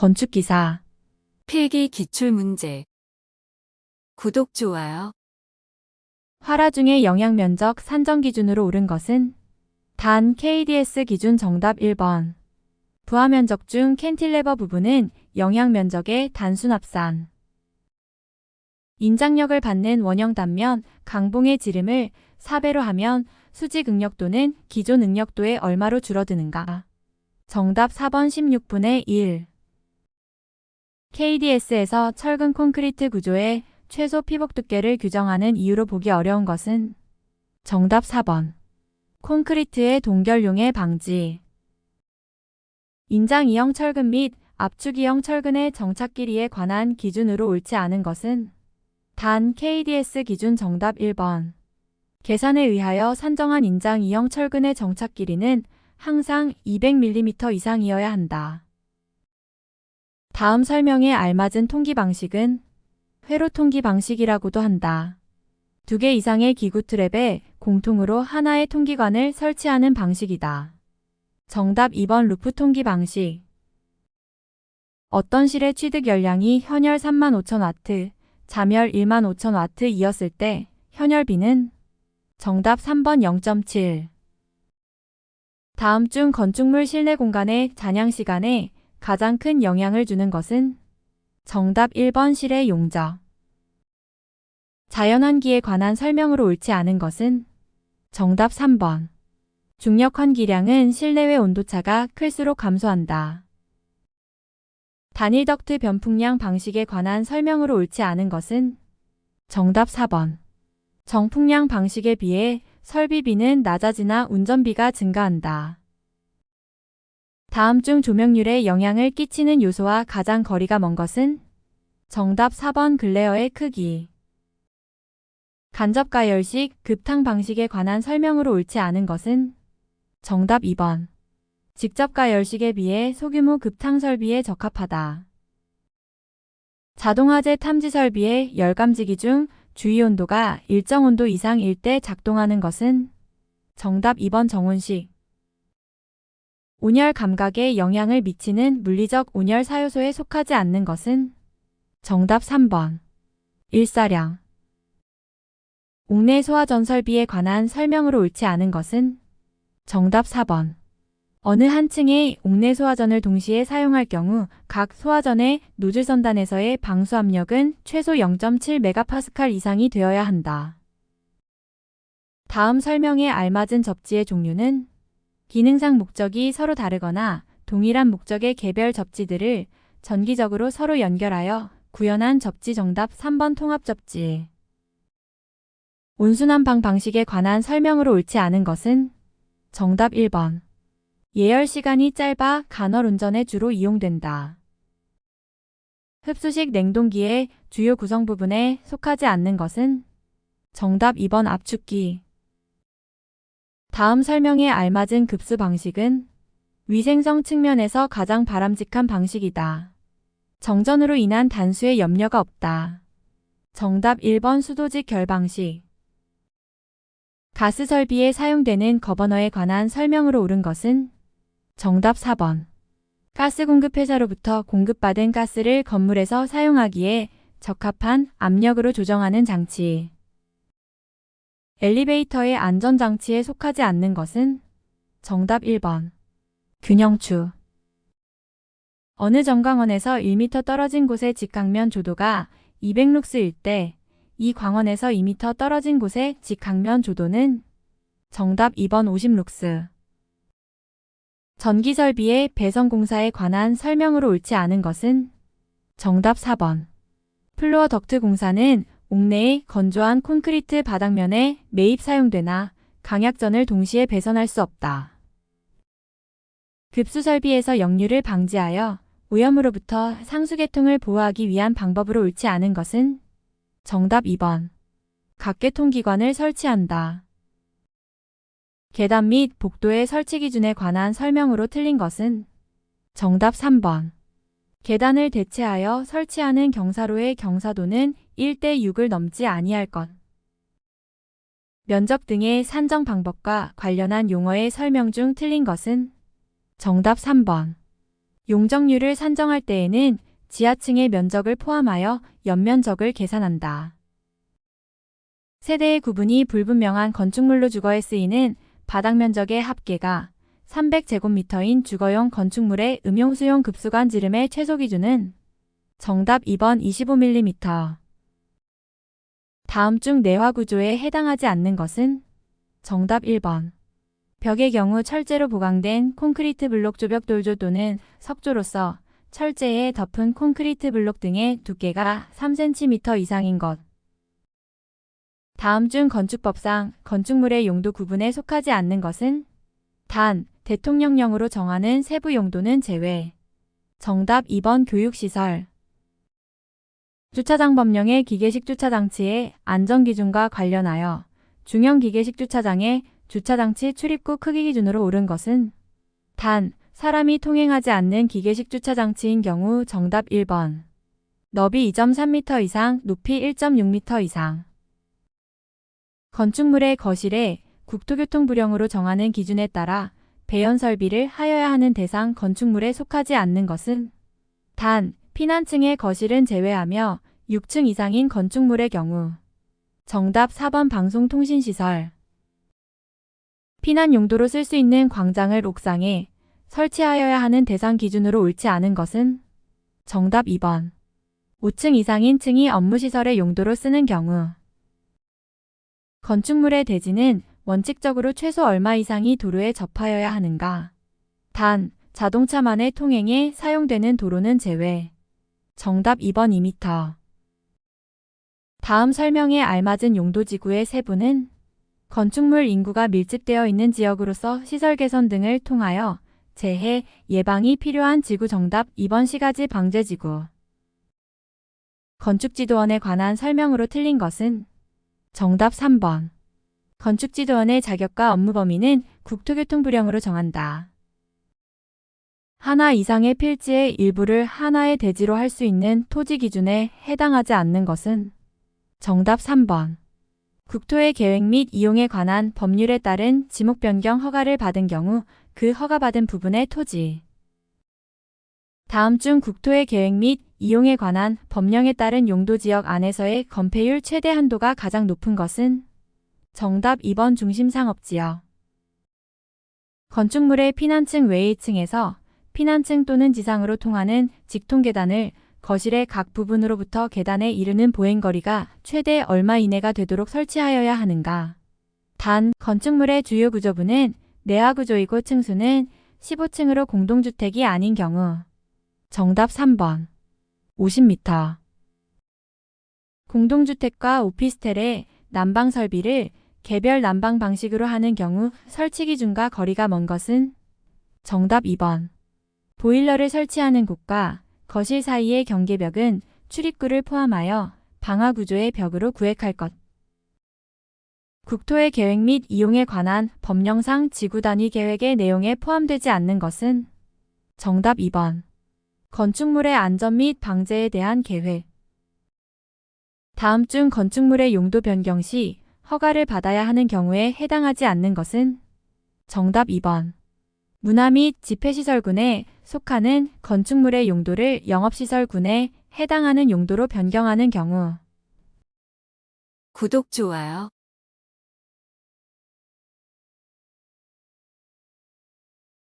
건축기사. 필기 기출문제. 구독, 좋아요. 활화 중의 영향 면적 산정 기준으로 옳은 것은 단 KDS 기준 정답 1번. 부하 면적 중 캔틸레버 부분은 영향 면적의 단순 합산. 인장력을 받는 원형 단면 강봉의 지름을 4배로 하면 수직 응력도는 기존 응력도의 얼마로 줄어드는가? 정답 4번 16분의 1. KDS에서 철근 콘크리트 구조의 최소 피복 두께를 규정하는 이유로 보기 어려운 것은 정답 4번. 콘크리트의 동결용해 방지. 인장 이형 철근 및 압축 이형 철근의 정착 길이에 관한 기준으로 옳지 않은 것은 단 KDS 기준 정답 1번. 계산에 의하여 산정한 인장 이형 철근의 정착 길이는 항상 200mm 이상이어야 한다. 다음 설명에 알맞은 통기 방식은 회로 통기 방식이라고도 한다. 두 개 이상의 기구 트랩에 공통으로 하나의 통기관을 설치하는 방식이다. 정답 2번 루프 통기 방식. 어떤 실의 취득 열량이 현열 35,000W, 자멸 15,000W이었을 때 현열비는 정답 3번 0.7. 다음 중 건축물 실내 공간의 잔향 시간에 가장 큰 영향을 주는 것은 정답 1번 실의 용적. 자연환기에 관한 설명으로 옳지 않은 것은 정답 3번. 중력 환기량은 실내외 온도차가 클수록 감소한다. 단일 덕트 변풍량 방식에 관한 설명으로 옳지 않은 것은 정답 4번. 정풍량 방식에 비해 설비비는 낮아지나 운전비가 증가한다. 다음 중 조명률에 영향을 끼치는 요소와 가장 거리가 먼 것은 정답 4번 글레어의 크기. 간접 가열식 급탕 방식에 관한 설명으로 옳지 않은 것은 정답 2번. 직접 가열식에 비해 소규모 급탕 설비에 적합하다. 자동화재 탐지 설비의 열 감지기 중 주위 온도가 일정 온도 이상일 때 작동하는 것은 정답 2번 정온식. 온열 감각에 영향을 미치는 물리적 온열 사요소에 속하지 않는 것은 정답 3번. 일사량. 옥내 소화전 설비에 관한 설명으로 옳지 않은 것은 정답 4번. 어느 한 층의 옥내 소화전을 동시에 사용할 경우 각 소화전의 노즐 선단에서의 방수 압력은 최소 0.7메가파스칼 이상이 되어야 한다. 다음 설명에 알맞은 접지의 종류는 기능상 목적이 서로 다르거나 동일한 목적의 개별 접지들을 전기적으로 서로 연결하여 구현한 접지 정답 3번 통합 접지. 온순환방 방식에 관한 설명으로 옳지 않은 것은 정답 1번. 예열 시간이 짧아 간헐 운전에 주로 이용된다. 흡수식 냉동기의 주요 구성 부분에 속하지 않는 것은 정답 2번 압축기. 다음 설명에 알맞은 급수 방식은 위생성 측면에서 가장 바람직한 방식이다. 정전으로 인한 단수에 염려가 없다. 정답 1번 수도직 결 방식. 가스 설비에 사용되는 거버너에 관한 설명으로 옳은 것은 정답 4번. 가스 공급 회사로부터 공급받은 가스를 건물에서 사용하기에 적합한 압력으로 조정하는 장치. 엘리베이터의 안전장치에 속하지 않는 것은 정답 1번. 균형추. 어느 전광원에서 1m 떨어진 곳의 직각면 조도가 200룩스일 때 이 광원에서 2m 떨어진 곳의 직각면 조도는 정답 2번 50룩스. 전기설비의 배선공사에 관한 설명으로 옳지 않은 것은 정답 4번. 플로어 덕트 공사는 옥내의 건조한 콘크리트 바닥면에 매입 사용되나 강약전을 동시에 배선할 수 없다. 급수 설비에서 역류를 방지하여 오염으로부터 상수계통을 보호하기 위한 방법으로 옳지 않은 것은 정답 2번. 각계통기관을 설치한다. 계단 및 복도의 설치 기준에 관한 설명으로 틀린 것은 정답 3번. 계단을 대체하여 설치하는 경사로의 경사도는 1대 6을 넘지 아니할 것. 면적 등의 산정 방법과 관련한 용어의 설명 중 틀린 것은 정답 3번. 용적률을 산정할 때에는 지하층의 면적을 포함하여 연면적을 계산한다. 세대의 구분이 불분명한 건축물로 주거에 쓰이는 바닥 면적의 합계가 300제곱미터인 주거용 건축물의 음용 수용 급수관 지름의 최소 기준은 정답 2번 25mm. 다음 중 내화 구조에 해당하지 않는 것은 정답 1번. 벽의 경우 철제로 보강된 콘크리트 블록 조벽 돌조 또는 석조로서 철제에 덮은 콘크리트 블록 등의 두께가 3cm 이상인 것. 다음 중 건축법상 건축물의 용도 구분에 속하지 않는 것은 단 대통령령으로 정하는 세부 용도는 제외. 정답 2번 교육시설. 주차장 법령의 기계식 주차장치의 안전기준과 관련하여 중형 기계식 주차장의 주차장치 출입구 크기 기준으로 옳은 것은 단 사람이 통행하지 않는 기계식 주차장치인 경우 정답 1번. 너비 2.3m 이상, 높이 1.6m 이상. 건축물의 거실에 국토교통부령으로 정하는 기준에 따라 배연 설비를 하여야 하는 대상 건축물에 속하지 않는 것은 단 피난층의 거실은 제외하며 6층 이상인 건축물의 경우. 정답 4번 방송통신시설. 피난 용도로 쓸 수 있는 광장을 옥상에 설치하여야 하는 대상 기준으로 옳지 않은 것은? 정답 2번. 5층 이상인 층이 업무시설의 용도로 쓰는 경우. 건축물의 대지는 원칙적으로 최소 얼마 이상이 도로에 접하여야 하는가. 단, 자동차만의 통행에 사용되는 도로는 제외. 정답 2번 2m. 다음 설명에 알맞은 용도지구의 세부는 건축물 인구가 밀집되어 있는 지역으로서 시설 개선 등을 통하여 재해 예방이 필요한 지구 정답 2번 시가지 방제지구. 건축지도원에 관한 설명으로 틀린 것은 정답 3번. 건축지도원의 자격과 업무 범위는 국토교통부령으로 정한다. 하나 이상의 필지의 일부를 하나의 대지로 할 수 있는 토지 기준에 해당하지 않는 것은 정답 3번. 국토의 계획 및 이용에 관한 법률에 따른 지목 변경 허가를 받은 경우 그 허가받은 부분의 토지. 다음 중 국토의 계획 및 이용에 관한 법령에 따른 용도 지역 안에서의 건폐율 최대 한도가 가장 높은 것은 정답 2번 중심 상업 지역. 건축물의 피난층 외의 층에서 피난층 또는 지상으로 통하는 직통 계단을 거실의 각 부분으로부터 계단에 이르는 보행거리가 최대 얼마 이내가 되도록 설치하여야 하는가. 단, 건축물의 주요 구조부는 내화 구조이고 층수는 15층으로 공동주택이 아닌 경우. 정답 3번. 50m. 공동주택과 오피스텔의 난방 설비를 개별 난방 방식으로 하는 경우 설치 기준과 거리가 먼 것은 정답 2번. 보일러를 설치하는 곳과 거실 사이의 경계벽은 출입구를 포함하여 방화 구조의 벽으로 구획할 것. 국토의 계획 및 이용에 관한 법령상 지구 단위 계획의 내용에 포함되지 않는 것은 정답 2번. 건축물의 안전 및 방제에 대한 계획. 다음 중 건축물의 용도 변경 시 허가를 받아야 하는 경우에 해당하지 않는 것은 정답 2번. 문화 및 집회시설군에 속하는 건축물의 용도를 영업시설군에 해당하는 용도로 변경하는 경우. 구독, 좋아요.